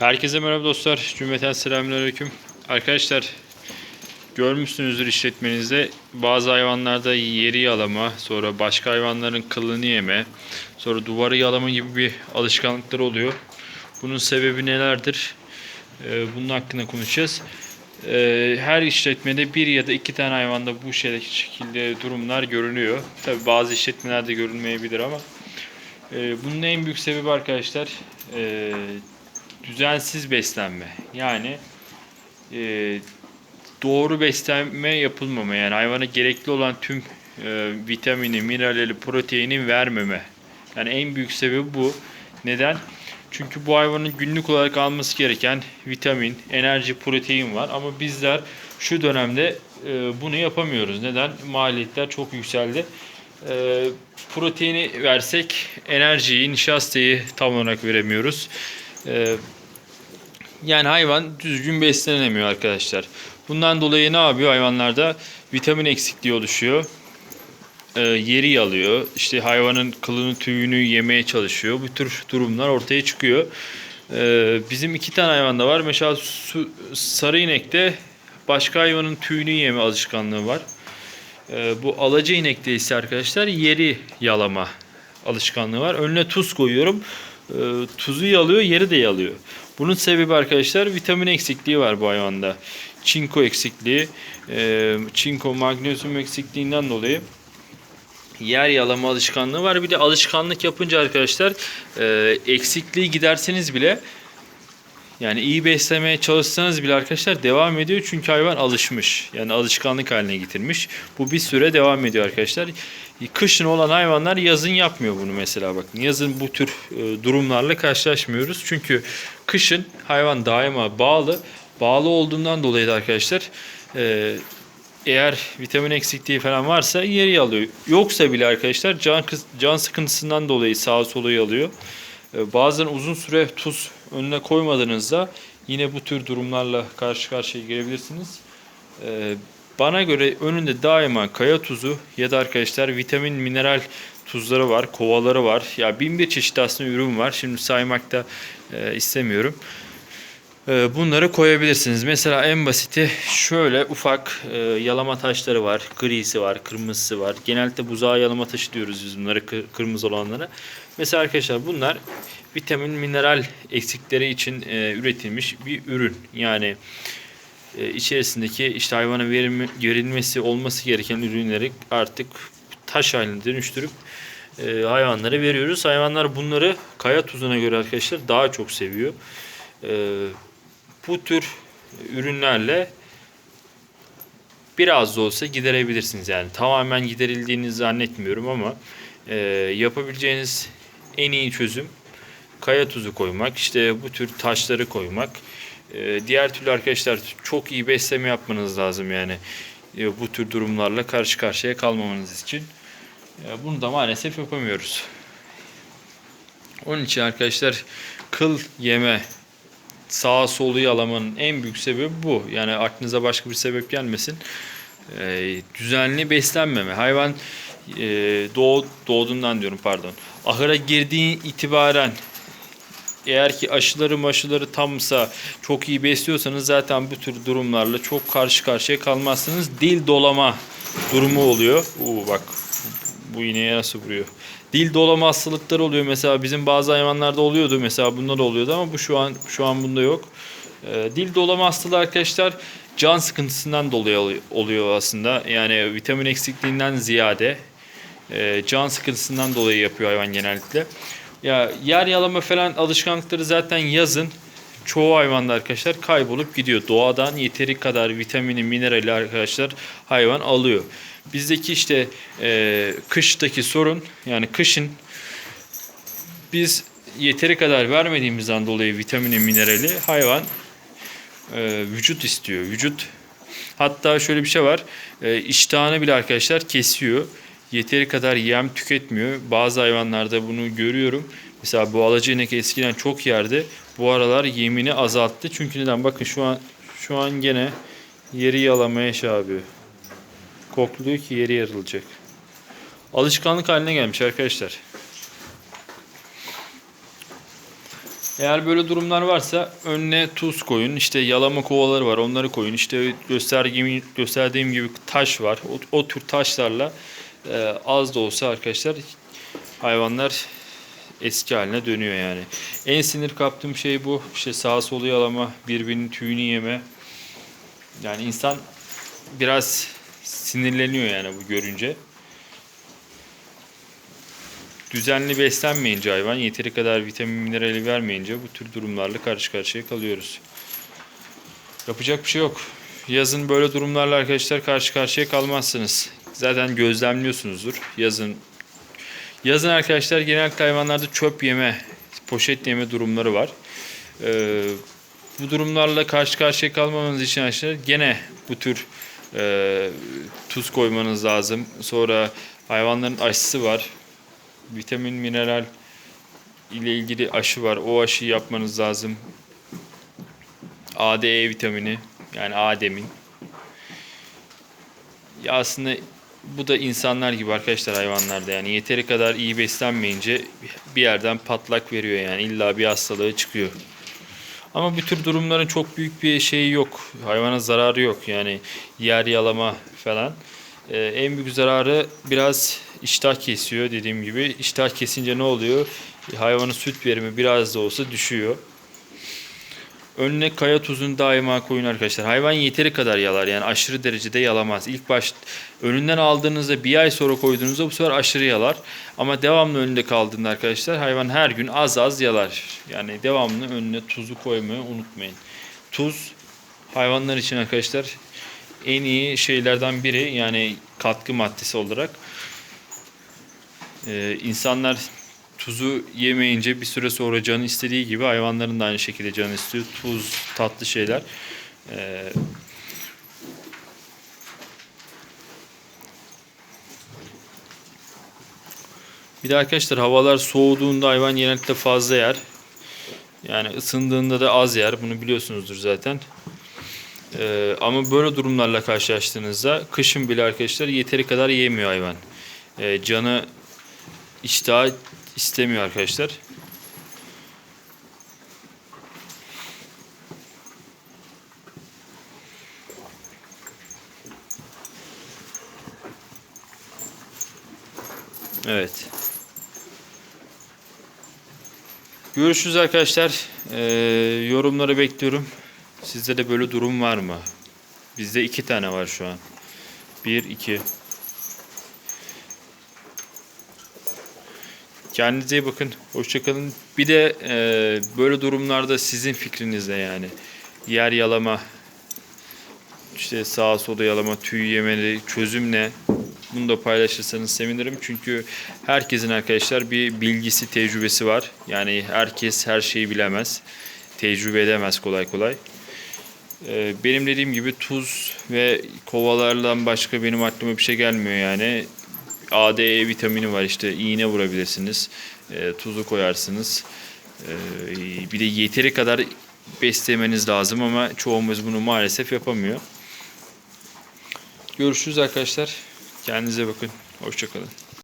Herkese merhaba dostlar. Cümleten selamünaleyküm. Arkadaşlar görmüşsünüzdür işletmenizde bazı hayvanlarda yeri yalama, sonra başka hayvanların kılını yeme, sonra duvarı yalama gibi bir alışkanlıkları oluyor. Bunun sebebi nelerdir? Ee, bunun hakkında konuşacağız. Ee, her işletmede bir ya da iki tane hayvanda bu şekilde durumlar görünüyor. Tabi bazı işletmelerde görünmeyebilir ama e, bunun en büyük sebebi arkadaşlar düzensiz beslenme. Yani e, doğru beslenme yapılmama. Yani hayvana gerekli olan tüm e, vitamini, minerali, proteini vermeme. Yani en büyük sebebi bu. Neden? Çünkü bu hayvanın günlük olarak alması gereken vitamin, enerji, protein var. Ama bizler şu dönemde e, bunu yapamıyoruz. Neden? Maliyetler çok yükseldi. E, proteini versek enerjiyi, nişastayı tam olarak veremiyoruz. E, yani hayvan düzgün beslenemiyor arkadaşlar. Bundan dolayı ne yapıyor hayvanlarda? Vitamin eksikliği oluşuyor. Ee, yeri yalıyor. İşte hayvanın kılını tüyünü yemeye çalışıyor. Bu tür durumlar ortaya çıkıyor. Ee, bizim iki tane hayvan da var. Mesela su, sarı inekte başka hayvanın tüyünü yeme alışkanlığı var. Ee, bu alacı inekte ise arkadaşlar yeri yalama alışkanlığı var. Önüne tuz koyuyorum. Ee, tuzu yalıyor, yeri de yalıyor. Bunun sebebi arkadaşlar vitamin eksikliği var bu hayvanda. Çinko eksikliği, e, çinko, magnezyum eksikliğinden dolayı yer yalama alışkanlığı var. Bir de alışkanlık yapınca arkadaşlar e, eksikliği giderseniz bile yani iyi beslemeye çalışsanız bile arkadaşlar devam ediyor çünkü hayvan alışmış. Yani alışkanlık haline getirmiş. Bu bir süre devam ediyor arkadaşlar. Kışın olan hayvanlar yazın yapmıyor bunu mesela bakın. Yazın bu tür e, durumlarla karşılaşmıyoruz. Çünkü kışın hayvan daima bağlı. Bağlı olduğundan dolayı da arkadaşlar e, eğer vitamin eksikliği falan varsa yeri alıyor. Yoksa bile arkadaşlar can can sıkıntısından dolayı sağa sola yalıyor. E, Bazen uzun süre tuz önüne koymadığınızda yine bu tür durumlarla karşı karşıya gelebilirsiniz. E, Bana göre önünde daima kaya tuzu ya da arkadaşlar vitamin mineral tuzları var, kovaları var. Ya bin bir çeşit aslında ürün var. Şimdi saymakta e, istemiyorum. E, Bunları koyabilirsiniz. Mesela en basiti şöyle ufak e, yalama taşları var. Grisi var, kırmızısı var. Genellikle buzağı yalama taşı diyoruz biz bunlara kı- kırmızı olanlara. Mesela arkadaşlar bunlar vitamin, mineral eksikleri için e, üretilmiş bir ürün. Yani e, içerisindeki işte hayvana verilme, verilmesi olması gereken ürünleri artık taş haline dönüştürüp e, hayvanlara veriyoruz. Hayvanlar bunları kaya tuzuna göre arkadaşlar daha çok seviyor. E, bu tür ürünlerle biraz da olsa giderebilirsiniz. Yani tamamen giderildiğini zannetmiyorum ama e, yapabileceğiniz en iyi çözüm kaya tuzu koymak, işte bu tür taşları koymak. E, diğer türlü arkadaşlar çok iyi besleme yapmanız lazım yani e, bu tür durumlarla karşı karşıya kalmamanız için. E, bunu da maalesef yapamıyoruz. Onun için arkadaşlar kıl yeme, sağa solu yalamanın en büyük sebebi bu. Yani aklınıza başka bir sebep gelmesin. Ee, düzenli beslenmeme. Hayvan e, doğ, doğduğundan diyorum pardon. Ahıra girdiği itibaren eğer ki aşıları maşıları tamsa çok iyi besliyorsanız zaten bu tür durumlarla çok karşı karşıya kalmazsınız. Dil dolama durumu oluyor. Oo bak bu iğneye nasıl vuruyor. Dil dolama hastalıkları oluyor mesela bizim bazı hayvanlarda oluyordu mesela bunda da oluyordu ama bu şu an şu an bunda yok. Ee, dil dolama hastalığı arkadaşlar can sıkıntısından dolayı oluyor aslında. Yani vitamin eksikliğinden ziyade e, can sıkıntısından dolayı yapıyor hayvan genellikle. Ya yer yalama falan alışkanlıkları zaten yazın çoğu hayvanda arkadaşlar kaybolup gidiyor. Doğadan yeteri kadar vitamini, minerali arkadaşlar hayvan alıyor. Bizdeki işte e, kıştaki sorun yani kışın biz yeteri kadar vermediğimizden dolayı vitamini, minerali hayvan e, vücut istiyor. Vücut hatta şöyle bir şey var. E, iştahını bile arkadaşlar kesiyor. Yeteri kadar yem tüketmiyor. Bazı hayvanlarda bunu görüyorum. Mesela bu alacı inek eskiden çok yerdi. Bu aralar yemini azalttı. Çünkü neden? Bakın şu an şu an gene yeri yalamaya şey yapıyor. Kokluyor ki yeri yarılacak. Alışkanlık haline gelmiş arkadaşlar. Eğer böyle durumlar varsa önüne tuz koyun. İşte yalama kovaları var. Onları koyun. İşte gösterdiğim, gösterdiğim gibi taş var. O, o tür taşlarla e, az da olsa arkadaşlar hayvanlar eski haline dönüyor yani. En sinir kaptığım şey bu. İşte sağa solu yalama, birbirinin tüyünü yeme. Yani insan biraz sinirleniyor yani bu görünce. Düzenli beslenmeyince hayvan yeteri kadar vitamin minerali vermeyince bu tür durumlarla karşı karşıya kalıyoruz. Yapacak bir şey yok. Yazın böyle durumlarla arkadaşlar karşı karşıya kalmazsınız. Zaten gözlemliyorsunuzdur. Yazın yazın arkadaşlar genellikle hayvanlarda çöp yeme, poşet yeme durumları var. Ee, bu durumlarla karşı karşıya kalmamanız için arkadaşlar gene bu tür e, tuz koymanız lazım. Sonra hayvanların aşısı var vitamin, mineral ile ilgili aşı var. O aşıyı yapmanız lazım. ADE vitamini yani Adem'in. Ya aslında bu da insanlar gibi arkadaşlar hayvanlarda yani yeteri kadar iyi beslenmeyince bir yerden patlak veriyor yani illa bir hastalığı çıkıyor. Ama bu tür durumların çok büyük bir şeyi yok. Hayvana zararı yok yani yer yalama falan. Ee, en büyük zararı biraz iştah kesiyor dediğim gibi. İştah kesince ne oluyor? Hayvanın süt verimi biraz da olsa düşüyor. Önüne kaya tuzunu daima koyun arkadaşlar. Hayvan yeteri kadar yalar yani aşırı derecede yalamaz. İlk baş önünden aldığınızda bir ay sonra koyduğunuzda bu sefer aşırı yalar. Ama devamlı önünde kaldığında arkadaşlar hayvan her gün az az yalar. Yani devamlı önüne tuzu koymayı unutmayın. Tuz hayvanlar için arkadaşlar en iyi şeylerden biri yani katkı maddesi olarak. Ee, insanlar tuzu yemeyince bir süre sonra canı istediği gibi hayvanların da aynı şekilde canı istiyor. Tuz, tatlı şeyler. Ee, bir de arkadaşlar havalar soğuduğunda hayvan genellikle fazla yer. Yani ısındığında da az yer. Bunu biliyorsunuzdur zaten. Ee, ama böyle durumlarla karşılaştığınızda kışın bile arkadaşlar yeteri kadar yemiyor hayvan. Ee, canı iştah istemiyor arkadaşlar. Evet. Görüşürüz arkadaşlar. Ee, yorumları bekliyorum. Sizde de böyle durum var mı? Bizde iki tane var şu an. Bir, iki. Kendinize iyi bakın. Hoşçakalın. Bir de e, böyle durumlarda sizin fikrinizde yani. Yer yalama, işte sağa sola yalama, tüy yemeli, çözüm ne? Bunu da paylaşırsanız sevinirim. Çünkü herkesin arkadaşlar bir bilgisi, tecrübesi var. Yani herkes her şeyi bilemez. Tecrübe edemez kolay kolay. Ee, Benim dediğim gibi tuz ve kovalardan başka benim aklıma bir şey gelmiyor yani. A, D, E vitamini var işte iğne vurabilirsiniz. Ee, tuzu koyarsınız. Ee, bir de yeteri kadar beslemeniz lazım ama çoğumuz bunu maalesef yapamıyor. Görüşürüz arkadaşlar. Kendinize bakın. Hoşçakalın.